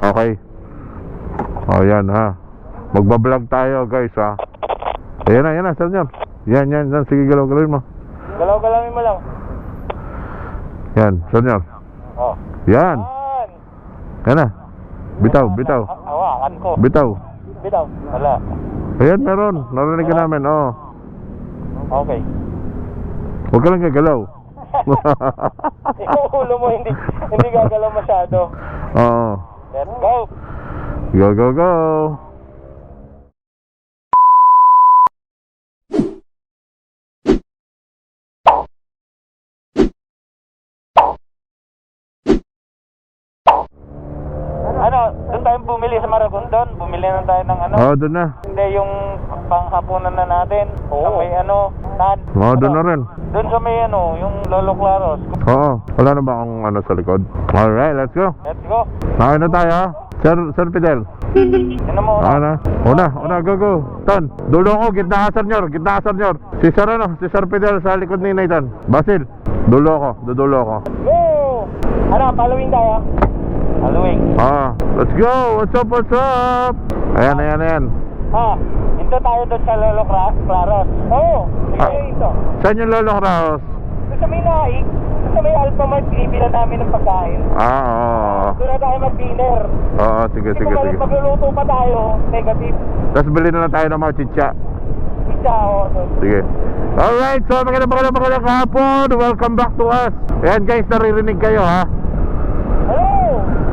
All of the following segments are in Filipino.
Okay. O, yan ha. Magbablog tayo guys ha. Ayan na, yan na, sir Nyor. Yan, yan, yan. Sige, galaw-galawin mo. Galaw-galawin mo lang. Yan, sir Nyor. Oh. Yan. Yan. Yan na. Bitaw, bitaw. Ha- Hawakan ko. Bitaw. Bitaw. Wala. Ayan, meron. Narinig ka namin, oh. Okay. Huwag ka lang gagalaw. Yung ulo mo hindi hindi gagalaw masyado. Oo. Let's go. Go, go, go. Bumili sa Maragondon. Bumili na tayo ng ano. Oo, doon na. Hindi yung panghapunan na natin. Sa may ano, tan. Oo, doon na rin. Doon sa may ano, yung Lolo Claros. Oo. Wala na ba akong ano sa likod? Alright, let's go. Let's go. Nakay na tayo, ha? Sir, Sir Fidel. Ano mo? Na. Una, una, go, go. Ton, dulo ko, gitna ka, Sir Nyor. Gitna ka, Sir Nyor. Si Sir, ano? Si Sir Fidel sa likod ni Nathan. Basil, dulo ko, dudulo ko. Go! Ano, following tayo? Following. Ah, let's go. What's up, what's up? Ayan, ayan, ayan. Ha, ito tayo doon sa Lolo Cla- Claros. Oo, oh, Ah. ito. Saan yung lolo Kraus? Doon sa may naik, doon sa may Alphamart, binibilan namin ng pagkain. Ah, oo. Doon na tayo mag-dinner. Oo, sige, Kasi sige, kung sige. magluluto pa tayo, negative. Tapos bili na lang tayo ng mga chicha. Doon. Sige. Alright, so magandang magandang magandang kahapon. Welcome back to us. Ayan guys, naririnig kayo ha.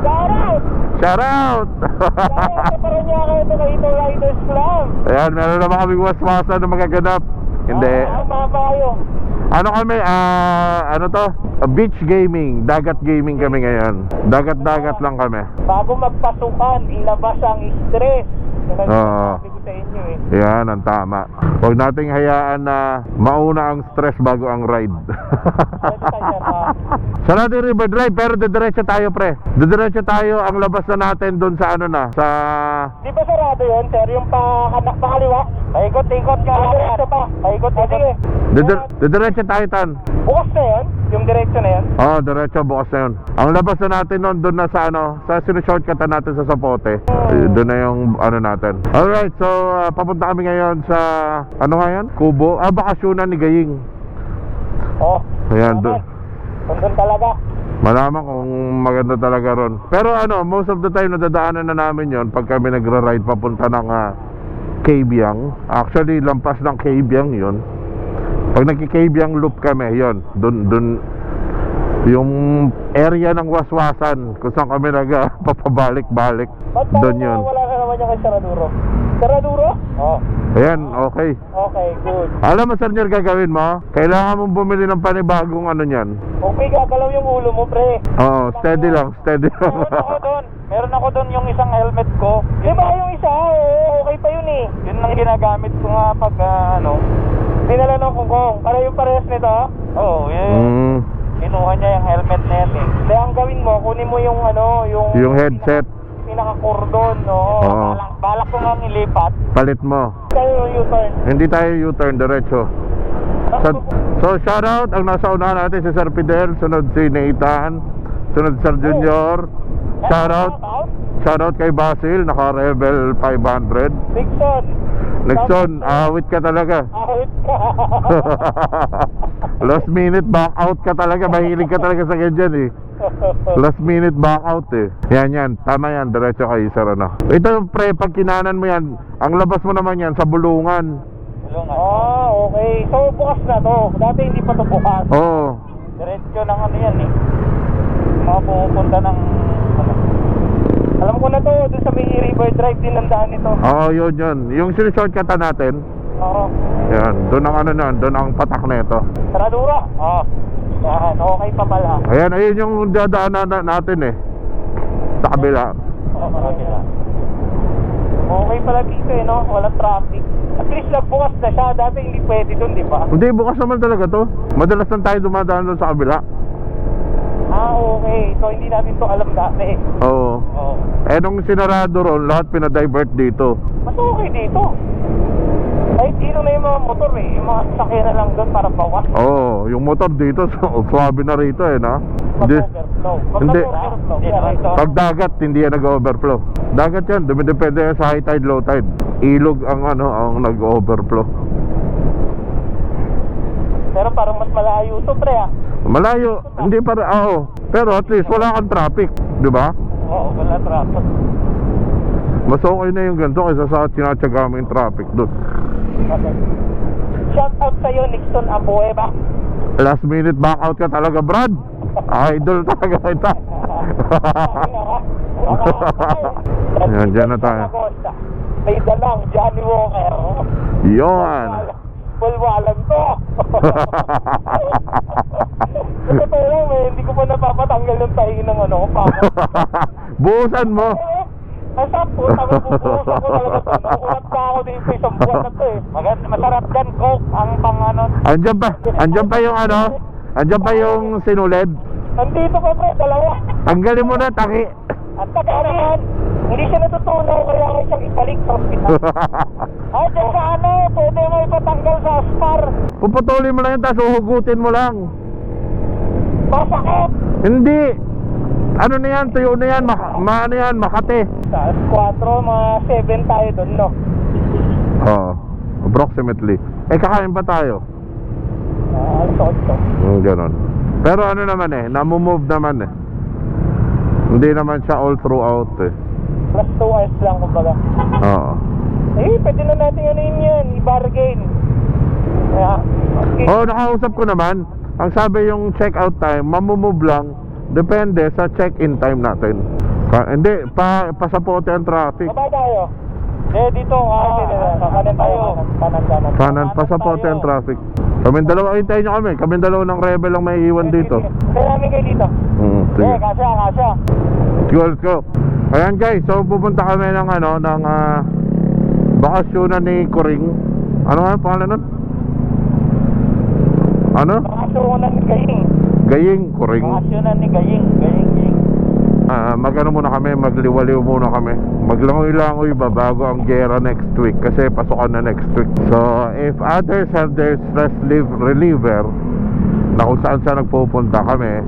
Shout out! Shout out! Out sa Paranaque ito kay Ito Riders Club. Ayan, meron naman kaming waswasan na magaganap. Hindi. Ah, mga kayo. Ano kami, ah, ano to? Ah, beach gaming, dagat gaming kami ngayon. Dagat-dagat lang kami. Bago magpasukan, ilabas ang stress. Oo. eh. Yan, ang tama. Huwag nating hayaan na mauna ang stress bago ang ride. Sa natin River Drive, pero didiretso tayo pre. Didiretso tayo, ang labas na natin doon sa ano na, sa... Di ba sarado yun, sir? Yung pakanak pa kaliwa? Paikot-ikot ka. Diretso pa. Paikot-ikot. Sige. Didir- didiretso tayo tan. Bukas na yun? Yung diretso na yun? Oo, oh, diretso bukas na yun. Ang labas na natin noon doon na sa ano, sa sinushortcutan natin sa Sapote. Eh, Doon na yung ano natin. Alright, so ah, papunta kami ngayon sa ano nga yan? Kubo. Ah, bakasyonan ni Gaying. Oh. Ayan, tama. doon. Nandun talaga. Malaman kung maganda talaga ron. Pero ano, most of the time nadadaanan na namin yon pag kami nagra-ride papunta ng uh, Kabyang. Actually, lampas ng Kabyang yon. Pag nagki-Kabyang loop kami, yon, dun, dun, yung area ng waswasan kung saan kami nag ah, doon parang yun wala ka naman yung kay Saraduro? Saraduro? Oh. ayan okay Okay, good. alam mo sir Nyer, gagawin mo kailangan mong bumili ng panibagong ano nyan Okay, gagalaw yung ulo mo, pre. oo steady lang steady lang Meron ako doon. Meron ako doon yung isang helmet ko. Di ba yung isa? Oo, okay pa yun eh. Yun ang ginagamit ko nga pag ah, ano. Dinala ng kungkong. Para yung parehas nito. Oo, yun. mm, Kinuha niya yung helmet na yan eh. Kaya ang gawin mo, kunin mo yung ano, yung... yung headset Pinaka-cordon, no? Oo. Balak, balak ko nga ilipat. palit mo yung U-turn. hindi tayo U-turn diretso so, so shout out ang nasa unahan natin si Sir Fidel sunod si Nathan sunod si Sir Junior shout out shout out kay Basil naka Rebel 500 Dixon. Nexon awit ka talaga Out ka. last minute back out ka talaga mahilig ka talaga sa ganyan eh last minute back out eh yan yan tama yan diretso kay Sir ano ito pre pag kinanan mo yan ang labas mo naman yan sa bulungan Ah, okay. So, bukas na to. Dati hindi pa to bukas. oo Diretso ng ano yan eh. Mga pupunta ng ano. Alam ko na to, doon sa may River Drive din ang daan nito. Oo, yun yun. Yung sinishortcutan natin, Oo. yan, doon ang ano na, doon ang patak na ito. Saradura. Oo. Yan, okay pa pala. Ayan, ayun yung dadaanan na natin eh. Sa kabila. Oo, marami lang. Okay pala dito eh, no? Walang traffic. At least nagbukas na siya. Dati hindi pwede doon, di ba? Hindi, bukas naman talaga to. Madalas lang tayo dumadaan doon sa kabila. Ah, okay. So, hindi natin to alam dati. Oo. Oo. Eh, nung sinarado ron, lahat pinadivert dito. Mas okay dito. Ay, dito na yung mga motor eh. Yung mga sasakyan na lang doon para bawas. Oo, yung motor dito, so, swabe na rito eh, no? Hindi. Hindi. Pag dagat, hindi yan nag-overflow. Dagat yan, dumidepende yan sa high tide, low tide. Ilog ang ano, ang nag-overflow. Pero parang mas malayo to, pre, ah. Malayo, hindi para, oo. Pero at least wala kang traffic, di ba? Oo, wala traffic. Mas okay na yung ganito kaysa sa tinatsaga mo yung traffic doon. Okay. Shout out sa'yo, Nixon Abueva. Last minute back out ka talaga, Brad. Idol talaga kita. Yan, dyan na tayo. May dalang Johnny Walker. Yon. Walwalan to. Sa totoo lang, eh, hindi ko pa napapatanggal yung tahi ng ano, pako. Buusan mo. Nasa puta ko, bubuhusan ko talaga. Nakukulat pa ako dito sa isang buwan na to eh. Maganda, masarap dyan, Coke, ang pang ano. Andyan pa, andyan pa yung ano, andyan pa yung sinulid. Nandito pa pre, dalawa. Tanggalin mo na, taki. At taga naman, hindi siya natutunaw kaya ako siyang ibalik sa ospital. Ay, dyan sa ano, pwede mo ipatanggal sa aspar. Puputulin mo lang yun, tapos uhugutin mo lang. Masakit. Hindi. Ano na yan, tuyo na yan, maka, ma, ano yan, makate. Sa 4, mga 7 tayo doon, no? Oo, approximately. Eh, kakain pa tayo. Ah, 8. Yung ganon. Pero ano naman eh, namumove naman eh. Hindi naman siya all throughout eh. Plus 2 hours lang, kumbaga. Oo. Eh, pwede na natin ano yun yan, i-bargain. Kaya, okay. Oo, nakausap ko naman. Ang sabi yung check-out time, mamumove lang. Depende sa check-in time natin. Ka- hindi, pa, pasapote ang traffic. Baba tayo. Eh, dito, ah, sa kanan tayo. Kanan, kanan. Kanan, pasapote ang traffic. Kami dalawa, hintayin nyo kami. Kami dalawa ng rebel lang may iwan dito. Kaya namin kayo dito. Mm, sige. Eh, kasya, kasya. Let's go, let's go. Ayan guys, so pupunta kami ng ano, ng ah, bakasyonan ni Kuring. Ano nga ang pangalan nun? Ano? Bakasyonan ni Gaying. Gaying Kuring. Bakasyonan ni Gaying. Gaying, Gaying. Ah, magano muna kami, magliwaliw muna kami. Maglangoy-langoy ba bago ang gera next week kasi pasukan na next week. So, if others have their stress relief reliever na kung saan saan nagpupunta kami,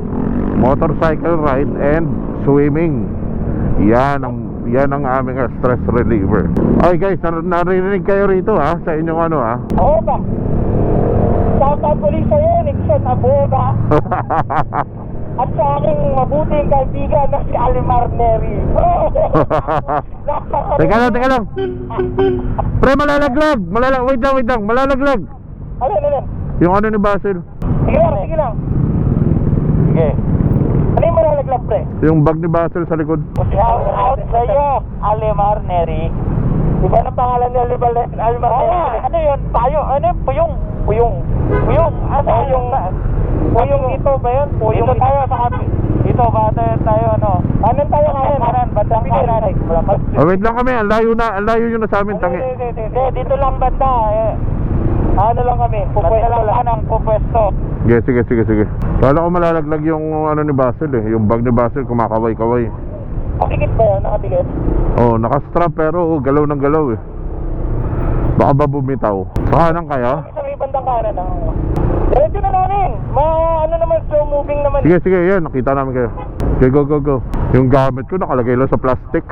motorcycle ride and swimming. Yan ang yan ang aming ah, stress reliever. Okay guys, nar- narinig kayo rito ha sa inyong ano ha. Oo ba? Shout out ulit sa'yo, Nixon Aboga. At sa aking mabuting kaibigan na si Alimar Neri. teka lang, teka lang. Pre, malalaglag. Malalag, wait lang, wait lang. Malalaglag. Ano, ano, ano? Yung ano ni Basil. Sige lang, sige lang. Sige. Ano yung malalaglag, pre? Yung bag ni Basil sa likod. Shout out sa'yo, Alimar Neri. Iba na pangalan ni Alimar Alimar Neri. Ano yun? Tayo, ano yun? Puyong. Puyong. Puyong. Ano yung... Puyong dito ba yun? Puyong dito tayo sa kami. Dito ba tayo, tayo ano? Kanan tayo kanan. Kanan, bandang kanan. Oh, wait lang kami, ang layo na, ang layo nyo na sa amin, tangi. Hindi, dito lang banda. Eh. Ano lang kami, pupwesto lang. Anong pupwesto? Sige, sige, sige, sige. Kala ko malalaglag yung ano ni Basil eh, yung bag ni Basil kumakaway-kaway. Nakikit ba yun? Nakatikit? Oh, nakastrap pero oh, galaw ng galaw eh. Baka ba bumitaw? Sa kanan kaya? Bandang kanan. Ang... Diretso na namin. Ma, ano naman, slow moving naman. Sige, sige, yan, nakita namin kayo. Okay, go, go, go. Yung gamit ko nakalagay lang sa plastic.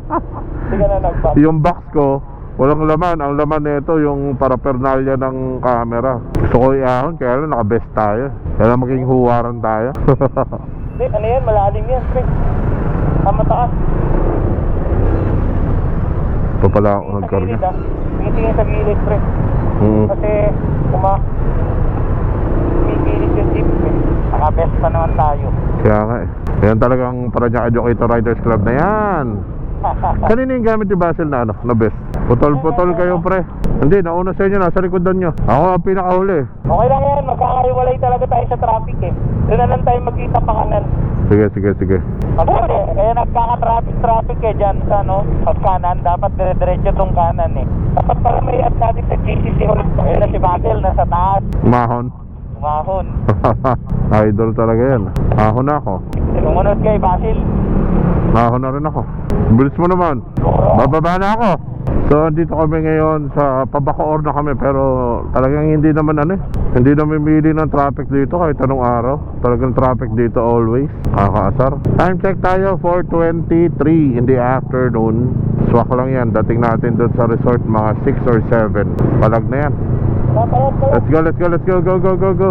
Sige na nagpa. yung box ko, walang laman. Ang laman nito yung paraphernalia ng camera. Gusto ko iahon, kaya lang nakabest tayo. Kaya lang maging huwaran tayo. Hindi, ano yan? Malalim yan, pre. Tama taas. Ito pala ako sa nagkarga. gilid, ah. Tingin sa gilid, pre. Hmm. Kasi, kuma... Pipilit yung jeep, pre. Nakabest pa naman tayo. Kaya nga eh. Yan talagang Parañaque Educator Riders Club na yan. Kanina yung gamit ni Basil na ano, na best. Putol-putol kayo pre. Hindi, nauna sa inyo, nasa likodan nyo. Ako ang pinakahuli. okay lang yan. Magkakaiwalay talaga tayo sa traffic, eh. Doon na lang tayo magkita pa kanan. Sige, sige, sige. Mabuti. Kaya nagkaka-traffic-traffic eh dyan sa, ano, sa kanan. Dapat dire-diretso tong kanan eh. Dapat pala may add natin sa GCC ulit. Ayun na si Basil, nasa taas. Mahon. Umahon. Idol talaga yan. Ahon ako. Sumunod kay Basil. Nako na rin ako. Bilis mo naman. Bababa na ako. So, andito kami ngayon sa Pabacoor na kami pero talagang hindi naman ano eh. Hindi naman mili ng traffic dito kahit anong araw. Talagang traffic dito always. Nakakaasar. Time check tayo 4.23 in the afternoon. Swak lang yan. Dating natin doon sa resort mga 6 or 7. Palag na yan. Let's go, let's go, let's go, go, go, go, go.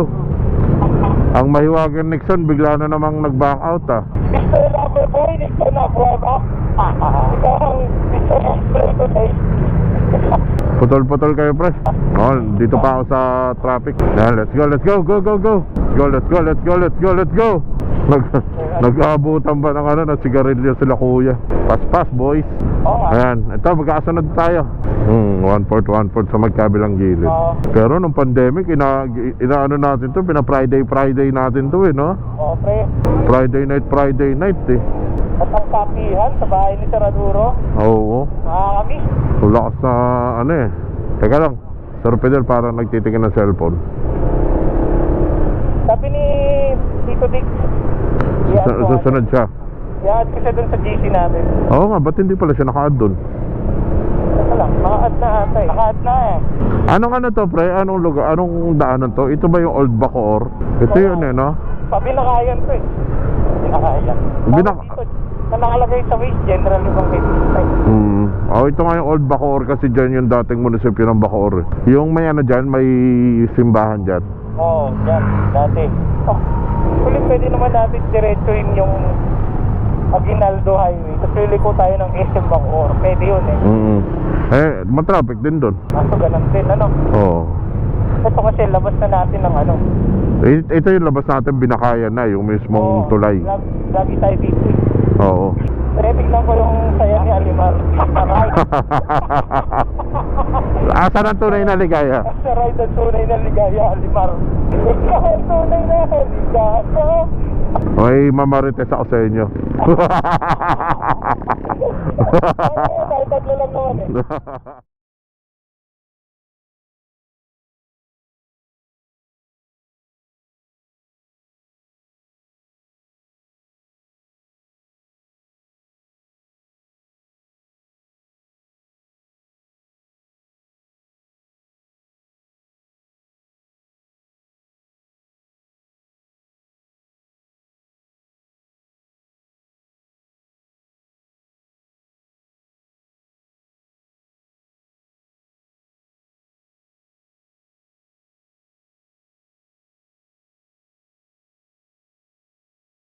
Ang mahiwagang Nixon bigla na namang nag-back out ah. Na ako, boy, gusto na prueba. Ikaw ang na prueba. Putol-putol kayo, pre. Oh, dito pa ako sa traffic. Yan, let's go, let's go, go, go, go. Let's go, let's go, let's go, let's go, let's go. Nag nag-aabutan ba ng ano, ng sigarilyo sila kuya. Pas-pas, boys. Ayan, ito, magkasunod tayo. Hmm, one port, one port sa magkabilang gilid. Oo. Pero nung pandemic, ina, inaano natin to, pina Friday, Friday natin to eh, no? Oo, pre. Friday night, Friday night eh. At ang kapihan sa bahay ni Saraduro, Oo. nakakamiss. Lakas na ano eh. Teka lang. Sir Fidel parang nagtitingin ng cellphone. Sabi ni Tito Dick, i-add ko, Susunod siya. i-add ko siya dun sa GC natin. Oo nga, ba't hindi pala siya naka-add dun? Lang, naka-add na ata eh. Naka-add na eh. Anong ano to, pre? Anong lugar? Anong daanan to? Ito ba yung Old Bacoor? Ito yun eh, no? Pabinakayan to eh. Binakayan. Binak- dito, na nakalagay sa waste, general yung bang Hmm. Oh, ito nga yung Old Bacoor kasi dyan yung dating munisipyo ng Bacoor. eh. Yung may ano dyan, may simbahan dyan. Oo, oh, yan, dati. Oh, actually, pwede naman natin diretsuhin yung Aguinaldo Highway. Tapos liliko tayo ng SM Bacoor. Pwede yun eh. Mm. Eh, matraffic din dun. Kaso ganun din, ano? Oo. Ito kasi labas na natin ng ano. Eh, ito yung labas natin binakayan na, yung mismong Oo, tulay. lag- Lagi tayo dito eh. Oo. Pero tignan ko yung saya ni Alimar. Aray. Asa ng tunay na ligaya? Sa ride ang tunay na ligaya, Alimar. Ikaw ang tunay na ligaya. May mamarites ako sa inyo. Ay, tayo tatlo lang naman eh.